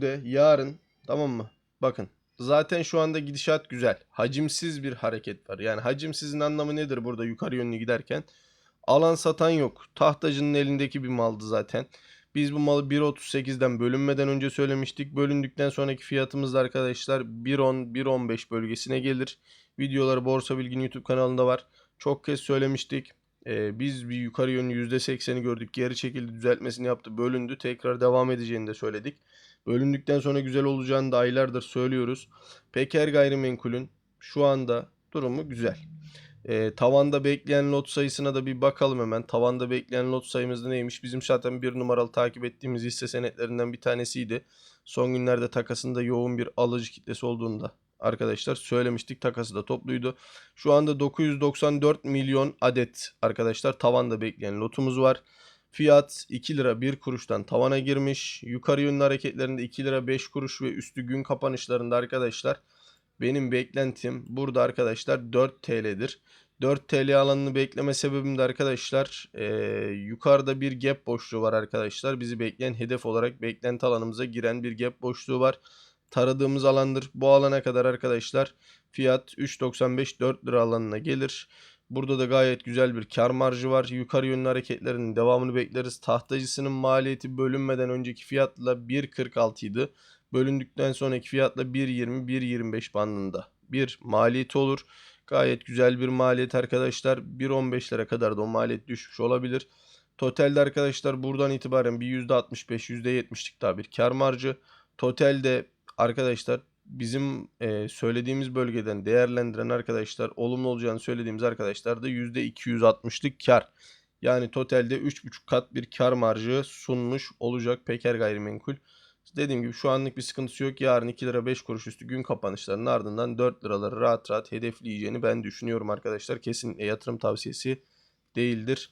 de yarın tamam mı? Bakın zaten şu anda gidişat güzel. Hacimsiz bir hareket var. Yani hacimsizin anlamı nedir burada yukarı yönlü giderken? Alan satan yok. Tahtacının elindeki bir maldı zaten. Biz bu malı 1.38'den bölünmeden önce söylemiştik. Bölündükten sonraki fiyatımız da arkadaşlar 1.10-1.15 bölgesine gelir. Videoları Borsa Bilgin YouTube kanalında var. Çok kez söylemiştik. Ee, biz bir yukarı yönlü %80'i gördük. Geri çekildi, düzeltmesini yaptı, bölündü. Tekrar devam edeceğini de söyledik. Bölündükten sonra güzel olacağını da aylardır söylüyoruz. Peker Gayrimenkul'ün şu anda durumu güzel. Ee, tavanda bekleyen lot sayısına da bir bakalım hemen. Tavanda bekleyen lot sayımız neymiş? Bizim zaten bir numaralı takip ettiğimiz hisse senetlerinden bir tanesiydi. Son günlerde takasında yoğun bir alıcı kitlesi olduğunda arkadaşlar söylemiştik. Takası da topluydu. Şu anda 994 milyon adet arkadaşlar tavanda bekleyen lotumuz var. Fiyat 2 lira 1 kuruştan tavana girmiş. Yukarı yönlü hareketlerinde 2 lira 5 kuruş ve üstü gün kapanışlarında arkadaşlar benim beklentim burada arkadaşlar 4 TL'dir. 4 TL alanını bekleme sebebim de arkadaşlar eee, yukarıda bir gap boşluğu var arkadaşlar. Bizi bekleyen hedef olarak beklenti alanımıza giren bir gap boşluğu var. Taradığımız alandır. Bu alana kadar arkadaşlar fiyat 3.95 4 lira alanına gelir. Burada da gayet güzel bir kar marjı var. Yukarı yönlü hareketlerin devamını bekleriz. Tahtacısının maliyeti bölünmeden önceki fiyatla 1.46 idi. Bölündükten sonraki fiyatla 1.20-1.25 bandında bir maliyeti olur. Gayet güzel bir maliyet arkadaşlar. 1.15'lere kadar da o maliyet düşmüş olabilir. Totalde arkadaşlar buradan itibaren bir %65, %70'lik daha bir kar marjı. Totalde arkadaşlar bizim e, söylediğimiz bölgeden değerlendiren arkadaşlar olumlu olacağını söylediğimiz arkadaşlar da %260'lık kar. Yani totalde 3,5 kat bir kar marjı sunmuş olacak Peker Gayrimenkul. Dediğim gibi şu anlık bir sıkıntısı yok. Yarın 2 lira 5 kuruş üstü gün kapanışlarının ardından 4 liraları rahat rahat hedefleyeceğini ben düşünüyorum arkadaşlar. Kesinlikle yatırım tavsiyesi değildir.